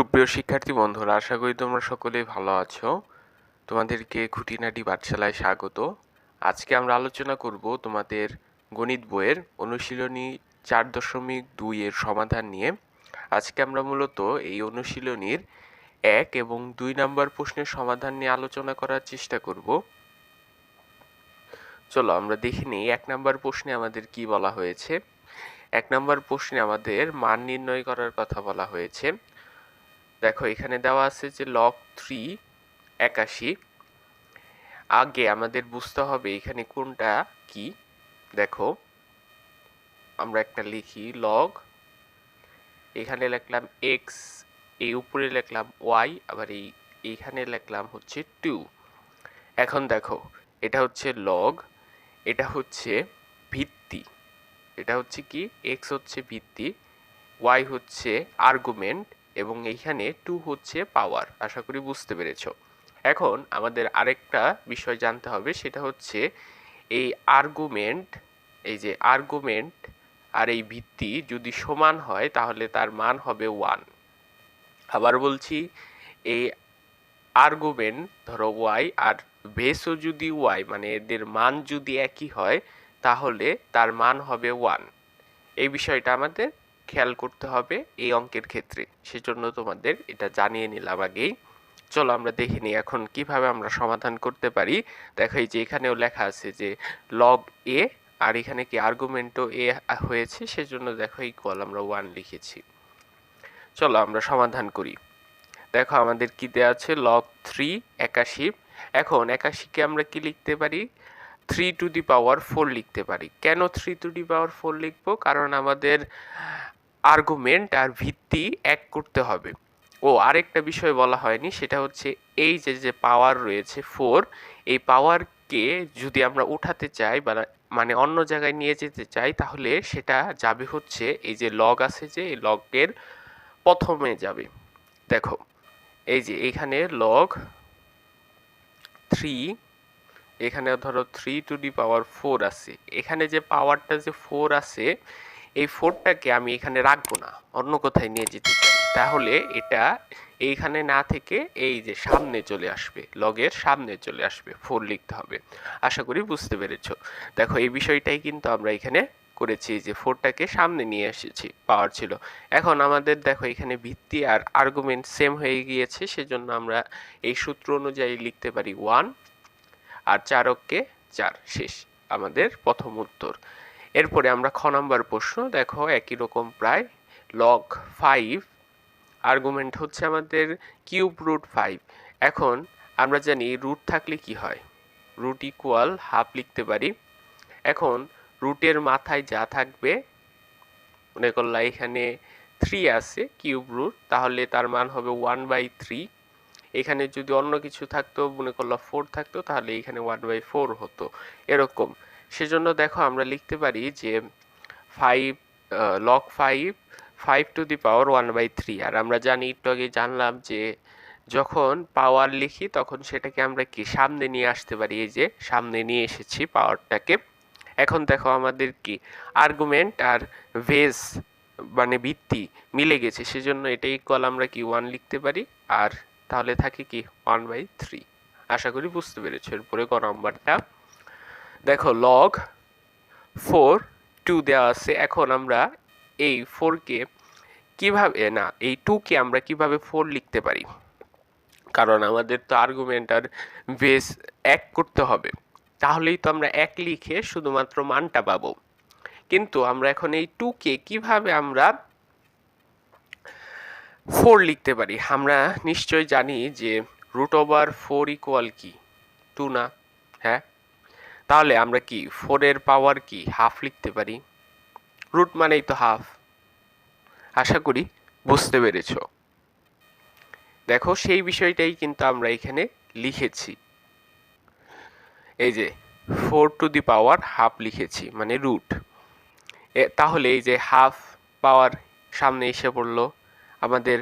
সুপ্রিয় শিক্ষার্থী বন্ধুরা, আশা করি তোমরা সকলেই ভালো আছো। তোমাদেরকে খুঁটিনাটি পাঠশালায় স্বাগত। আজকে আমরা আলোচনা করব তোমাদের গণিত বইয়ের অনুশীলনী চার দশমিক দুই এর সমাধান নিয়ে। আজকে আমরা মূলত এই অনুশীলনীর এক এবং দুই নাম্বার প্রশ্নের সমাধান নিয়ে আলোচনা করার চেষ্টা করব। চলো আমরা দেখে নিই এক নাম্বার প্রশ্নে আমাদের কি বলা হয়েছে। এক নাম্বার প্রশ্নে আমাদের মান নির্ণয় করার কথা বলা হয়েছে। দেখো, এখানে দেওয়া আছে যে লগ থ্রি একাশি। আগে আমাদের বুঝতে হবে এখানে কোনটা কি। দেখো, আমরা একটা লিখি লগ এখানে লিখলাম এক্স এই উপরে লিখলাম ওয়াই আবার এই, এইখানে লিখলাম হচ্ছে টু এখন দেখো, এটা হচ্ছে লগ এটা হচ্ছে ভিত্তি। এটা হচ্ছে কি? এক্স হচ্ছে ভিত্তি ওয়াই হচ্ছে আর্গুমেন্ট এবং এইখানে টু হচ্ছে পাওয়ার আশা করি বুঝতে পেরেছ। এখন আমাদের আরেকটা বিষয় জানতে হবে, সেটা হচ্ছে এই আর্গুমেন্ট এই যে আর্গুমেন্ট আর এই ভিত্তি যদি সমান হয়, তাহলে তার মান হবে ওয়ান আবার বলছি, এই আর্গুমেন্ট ধরো ওয়াই আর বেসও যদি ওয়াই মানে এদের মান যদি একই হয়, তাহলে তার মান হবে ওয়ান এই বিষয়টা আমাদের খেয়াল করতে হবে এই অঙ্কের ক্ষেত্রে। সেজন্য তোমাদের এটা জানিয়ে নিলাম আগেই। চলো আমরা দেখে নিই এখন কীভাবে আমরা সমাধান করতে পারি। দেখো এই যে এখানেও লেখা আছে যে লগ এ আর এখানে কি আর্গুমেন্টও এ হয়েছে, সেজন্য দেখো ইকুয়াল আমরা ওয়ান লিখেছি। চলো আমরা সমাধান করি। দেখো আমাদের কি দেওয়া আছে? লগ থ্রি একাশি। এখন একাশিকে আমরা কি লিখতে পারি? Three to the power four লিখতে পারি। কেন three to the power four লিখব? কারণ আমাদের আর্গুমেন্ট আর ভিত্তি এক করতে হবে। ও, আরেকটা বিষয় বলা হয়নি, সেটা হচ্ছে এই যে যে পাওয়ার রয়েছে ফোর এই পাওয়ারকে যদি আমরা উঠাতে চাই বা মানে অন্য জায়গায় নিয়ে যেতে চাই, তাহলে সেটা যাবে হচ্ছে এই যে লগ আছে যে, এই লগের প্রথমে যাবে। দেখো, এই যে এখানে লগ থ্রি এখানে ধরো three to the power four আছে। এখানে যে পাওয়ারটা যে ফোর আছে এই ফোরটাকে আমি এখানে রাখব না, অন্য কোথায় নিয়ে যেতে চাই। তাহলে এটা এইখানে না থেকে এই যে সামনে চলে আসবে, লগের সামনে চলে আসবে, ফোর লিখতে হবে। আশা করি বুঝতে পেরেছ। দেখো, এই বিষয়টাই কিন্তু আমরা এখানে করেছি, যে ফোরটাকে সামনে নিয়ে এসেছি, পাওয়ার ছিল। এখন আমাদের দেখো, এখানে ভিত্তি আর আর্গুমেন্ট সেম হয়ে গিয়েছে, সেজন্য আমরা এই সূত্র অনুযায়ী লিখতে পারি ওয়ান আর চারককে চার, শেষ। আমাদের প্রথম উত্তর। এরপরে আমরা খ নাম্বার প্রশ্ন, দেখো একই রকম প্রায় লগ ফাইভ আর্গুমেন্ট হচ্ছে আমাদের কিউব রুট ফাইভ এখন আমরা জানি রুট থাকলে কি হয়? রুট ইকুয়াল হাফ লিখতে পারি। এখন রুটের মাথায় যা থাকবে, মনে করলা এখানে থ্রি আছে কিউব রুট তাহলে তার মান হবে ওয়ান বাই থ্রি এখানে যদি অন্য কিছু থাকতো, মনে করল ফোর থাকতো, তাহলে এখানে ওয়ান বাই ফোর হতো। এরকম। সেজন্য দেখো আমরা লিখতে পারি যে five log five five to the power one by three আর আমরা জানি, একটু আগে জানলাম যে যখন পাওয়ার লিখি, তখন সেটাকে আমরা কি, সামনে নিয়ে আসতে পারি। এই যে সামনে নিয়ে এসেছি পাওয়ারটাকে এখন দেখো আমাদের কি আর্গুমেন্ট আর ভেজ মানে ভিত্তি মিলে গেছে। সেজন্য এটা ইকুয়াল আমরা কি ওয়ান লিখতে পারি। আর তাহলে থাকে কি ওয়ান বাই থ্রি আশা করি বুঝতে পেরেছ। এরপরে ক নম্বরটা? দেখো লগ ফোর টু দেওয়া আছে। এখন আমরা এই ফোরকে কীভাবে না, এই টুকে আমরা কীভাবে ফোর লিখতে পারি? কারণ আমাদের তো আর্গুমেন্ট আর বেস এক করতে হবে। তাহলেই তো আমরা এক লিখে শুধুমাত্র মানটা পাবো। কিন্তু আমরা এখন এই টুকে কীভাবে আমরা ফোর লিখতে পারি? আমরা নিশ্চয় জানি যে রুট ওভার ফোর ইকুয়াল কি? টু না হ্যাঁ? তাহলে আমরা কি ফোরের পাওয়ার কি হাফ লিখতে পারি? রুট মানেই তো হাফ আশা করি বুঝতে পেরেছ। দেখো সেই বিষয়টাই কিন্তু আমরা এখানে লিখেছি। এই যে four to the power half লিখেছি মানে রুট তাহলে এই যে হাফ পাওয়ার সামনে এসে পড়ল, আমাদের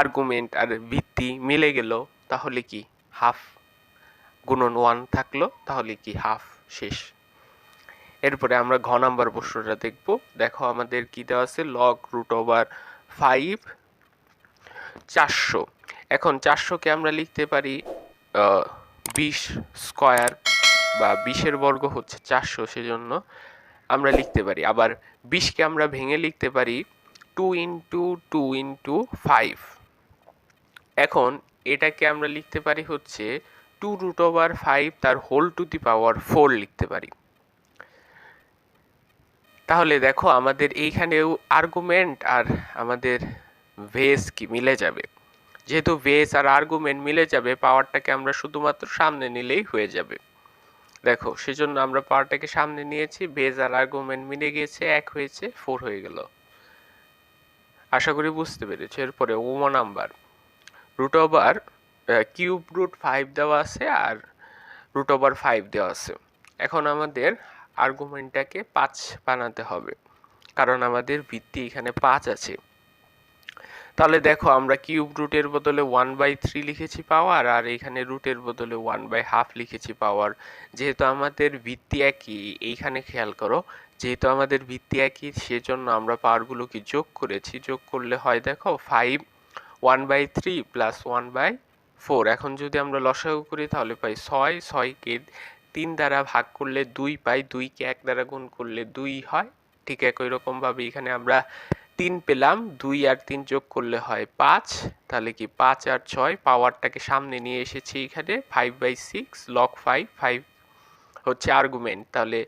আর্গুমেন্ট আর ভিত্তি মিলে গেল, তাহলে কি হাফ গুণন ওয়ান থাকল, তাহলে কি হাফ শেষ। এরপরে আমরা ঘ নাম্বার প্রশ্নটা দেখব। দেখো আমাদের কি দেওয়া আছে? লগ রুট ওভার ফাইভ চারশো। এখন চারশোকে আমরা লিখতে পারি বিশ স্কয়ার বা বিশের বর্গ হচ্ছে চারশো, সেজন্য আমরা লিখতে পারি। আবার বিশকে আমরা ভেঙে লিখতে পারি two into two into five এখন এটাকে আমরা লিখতে পারি হচ্ছে টু রুট ওভার ফাইভ তার whole to the power four লিখতে পারি। তাহলে দেখো আমাদের এইখানেও আর্গুমেন্ট আর আমাদের ভেস কি মিলে যাবে। যেহেতু ভেস আর আর্গুমেন্ট মিলে যাবে পাওয়ারটাকে আমরা শুধুমাত্র সামনে নিলেই হয়ে যাবে। দেখো, সেজন্য আমরা পাওয়ারটাকে সামনে নিয়েছি ভেজ আর আর্গুমেন্ট মিলে গিয়েছে, এক হয়েছে ফোর হয়ে গেল। আশা করি বুঝতে পেরেছ। এরপরে ওমো number root over cube root five দেওয়া আছে আর রুট ওভার ফাইভ দেওয়া আছে। এখন আমাদের আর্গুমেন্টটাকে পাঁচ বানাতে হবে, কারণ আমাদের ভিত্তি এখানে পাঁচ আছে। তাহলে দেখো, আমরা কিউব রুটের বদলে ওয়ান বাই থ্রি লিখেছি পাওয়ার আর এখানে রুটের বদলে ওয়ান বাই হাফ লিখেছি পাওয়ার যেহেতু আমাদের ভিত্তি একই, এইখানে খেয়াল করো, যেহেতু আমাদের ভিত্তি একই, সেজন্য আমরা পাওয়ারগুলোকে যোগ করেছি। যোগ করলে হয় দেখো five one by three plus one by four. এখন যদি আমরা লসাগু করি তাহলে পাই ছয়, ছয়কে তিন দ্বারা ভাগ করলে দুই পাই, দুইকে এক দ্বারা গুণ করলে দুই হয়। ঠিক একই রকমভাবে এখানে আমরা তিন পেলাম, দুই আর তিন যোগ করলে হয় পাঁচ। তাহলে কি পাঁচ আর ছয়? পাওয়ারটাকে সামনে নিয়ে এসেছি এখানে five by six log five five হচ্ছে আর্গুমেন্ট তাহলে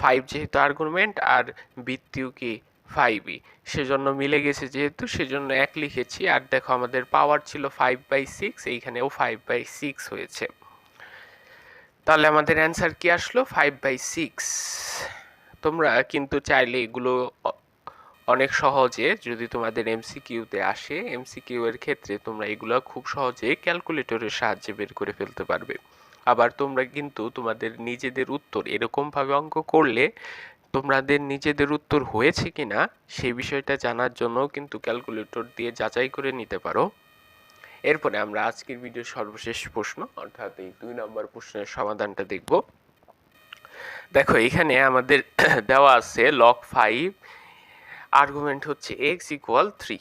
ফাইভ যেহেতু আর্গুমেন্ট আর বৃত্তিও কি ফাইভই সেজন্য মিলে গেছে যেহেতু, সেজন্য এক লিখেছি, আর দেখো আমাদের পাওয়ার ছিল ফাইভ বাই সিক্স এইখানেও ফাইভ বাই সিক্স হয়েছে। তাহলে আমাদের অ্যান্সার কি আসলো? ফাইভ বাই সিক্স তোমরা কিন্তু চাইলে এগুলো অনেক সহজে যদি তোমাদের এমসিকিউতে আসে এমসিকিউ এর ক্ষেত্রে তোমরা এগুলো খুব সহজে ক্যালকুলেটরের সাহায্যে বের করে ফেলতে পারবে। আবার তোমরা কিন্তু তোমাদের নিজেদের উত্তর এরকমভাবে অঙ্ক করলে তোমাদের নিজেদের উত্তর হয়েছে কি না সেই বিষয়টা জানার জন্য কিন্তু ক্যালকুলেটর দিয়ে যাচাই করে নিতে পারো। এরপরে আমরা আজকের ভিডিওর সর্বশেষ প্রশ্ন, অর্থাৎ এই দুই নম্বর প্রশ্নের সমাধানটা দেখব। দেখো, এখানে আমাদের দেওয়া আছে লক ফাইভ আর্গুমেন্ট হচ্ছে এক্স ইকুয়াল থ্রি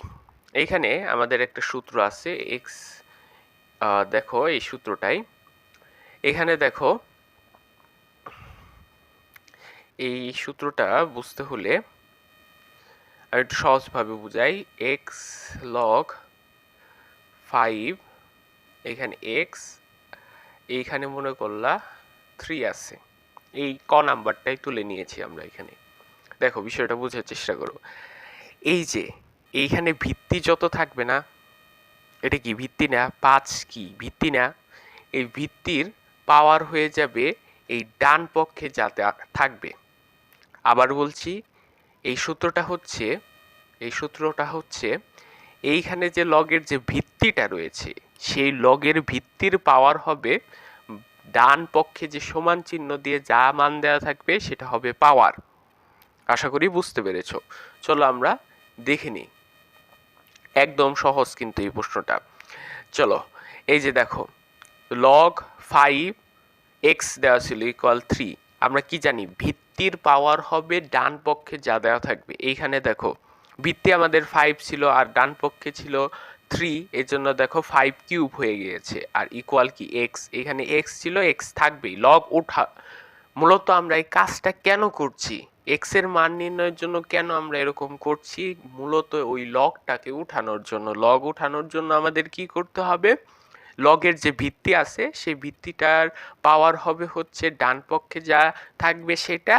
এইখানে আমাদের একটা সূত্র আছে এক্স দেখো এই সূত্রটাই। এখানে দেখো এই সূত্রটা বুঝতে হলে আর একটু সহজভাবে বুঝাই। এক্স লগ ফাইভ এখানে এক্স এইখানে মনে করলা থ্রি আছে। এই ক নাম্বারটাই তুলে নিয়েছি আমরা এখানে। দেখো, বিষয়টা বোঝার চেষ্টা করো। এই যে, এইখানে ভিত্তি যত থাকবে না, এটা কি ভিত্তি না? পাঁচ কি? ভিত্তি না? এই ভিত্তির পাওয়ার হয়ে যাবে এই ডান পক্ষে যাতে থাকবে। আবার বলছি, এই সূত্রটা হচ্ছে, এই সূত্রটা হচ্ছে, এইখানে যে লগের যে ভিত্তিটা রয়েছে, সেই লগের ভিত্তির পাওয়ার হবে ডান পক্ষে যে সমান চিহ্ন দিয়ে যা মান দেওয়া থাকবে সেটা হবে পাওয়ার আশা করি বুঝতে পেরেছ। চলো আমরা দেখে নিই। একদম সহজ কিন্তু এই প্রশ্নটা। চলো, এই যে দেখো লগ ফাইভ এক্স দেওয়া ছিল ইকুয়াল থ্রি আমরা কি জানি, ভিত্তির পাওয়ার হবে ডান পক্ষে যা দেওয়া থাকবে। এইখানে দেখো, ভিত্তি আমাদের ফাইভ ছিল আর ডান পক্ষে ছিল থ্রি এর জন্য দেখো ফাইভ কিউব হয়ে গিয়েছে। আর ইকুয়াল কি এক্স এখানে এক্স ছিল এক্স থাকবেই। লগ ওঠা, মূলত আমরা এই কাজটা কেন করছি? এক্সের মান নির্ণয়ের জন্য কেন আমরা এরকম করছি? মূলত ওই লগটাকে উঠানোর জন্য। লগ উঠানোর জন্য আমাদের কি করতে হবে? লগের যে ভিত্তি আছে, সেই ভিত্তিটার পাওয়ার হবে হচ্ছে ডান পক্ষে যা থাকবে সেটা,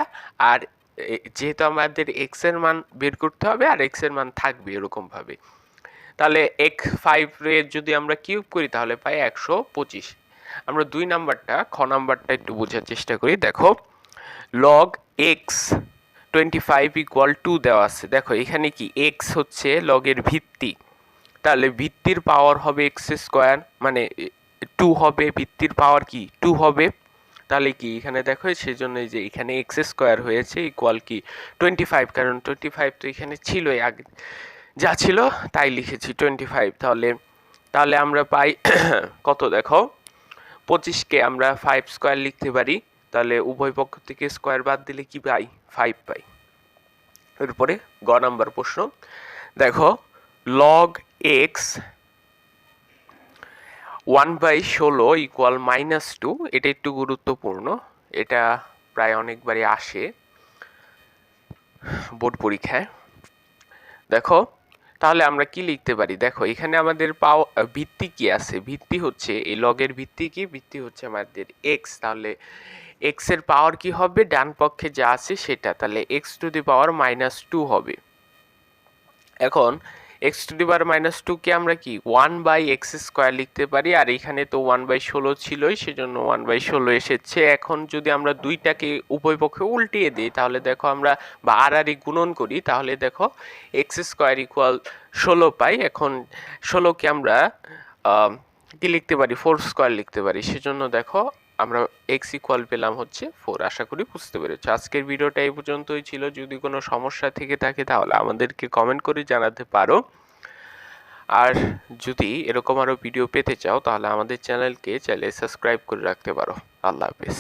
আর যেহেতু আমাদের এক্সের মান বের করতে হবে আর এক্সের মান থাকবে এরকমভাবে। তাহলে এক ফাইভ এর যদি আমরা কিউব করি, তাহলে পাই একশো পঁচিশ। আমরা দুই নাম্বারটা, খ নাম্বারটা একটু বোঝার চেষ্টা করি। দেখো log x twenty five equal two দেওয়া আছে। দেখো, এখানে কি এক্স হচ্ছে লগের ভিত্তি। তাহলে ভিত্তির পাওয়ার হবে এক্স স্কোয়ার মানে টু হবে, ভিত্তির পাওয়ার কি? টু হবে। তাহলে কি এখানে দেখো সেই জন্য যে এখানে এক্স স্কোয়ার হয়েছে ইকুয়াল কি? টোয়েন্টি ফাইভ কারণ টোয়েন্টি ফাইভ তো এখানে ছিলই আগে, যা ছিল তাই লিখেছি টোয়েন্টি ফাইভ তাহলে তাহলে আমরা পাই কত দেখো? পঁচিশকে আমরা ফাইভ স্কোয়ার লিখতে পারি। তাহলে উভয় পক্ষ থেকে স্কোয়ার বাদ দিলে কি পাই? ফাইভ পাই। এরপরে গ নাম্বার প্রশ্ন। দেখো লগ এক্স ওয়ান বাই ষোলো ইকুয়াল মাইনাস টু এটা একটু গুরুত্বপূর্ণ। এটা প্রায় অনেকবারই আসে বোর্ড পরীক্ষায়। দেখো, তাহলে আমরা কি লিখতে পারি? দেখো, এখানে আমাদের পাও ভিত্তি কি আছে? ভিত্তি হচ্ছে, এই লগের ভিত্তি কি? ভিত্তি হচ্ছে আমাদের এক্স তাহলে এক্সের পাওয়ার কি হবে? ডান পক্ষে যা আছে সেটা। তাহলে x to the power minus two হবে। এখন x to the power minus টুকে আমরা কি ওয়ান বাই এক্স স্কোয়ার লিখতে পারি, আর এখানে তো ওয়ান বাই ষোলো ছিলই, সেজন্য ওয়ান বাই ষোলো এসেছে। এখন যদি আমরা দুইটাকে উভয় পক্ষে উল্টিয়ে দিই, তাহলে দেখো আমরা বা আর আর গুণন করি, তাহলে দেখো এক্স স্কোয়ার ইকুয়াল ষোলো পাই। এখন ষোলোকে আমরা কি লিখতে পারি? ফোর স্কোয়ার লিখতে পারি। সেজন্য দেখো আমরা এক্স ইকুয়াল পেলাম হচ্ছে ফোর আশা করি বুঝতে পেরেছি। আজকের ভিডিওটা এই পর্যন্তই ছিল। যদি কোনো সমস্যা থেকে থাকে তাহলে আমাদেরকে কমেন্ট করে জানাতে পারো। আর যদি এরকম আরও ভিডিও পেতে চাও তাহলে আমাদের চ্যানেলকে চাইলে সাবস্ক্রাইব করে রাখতে পারো। আল্লাহ হাফেজ।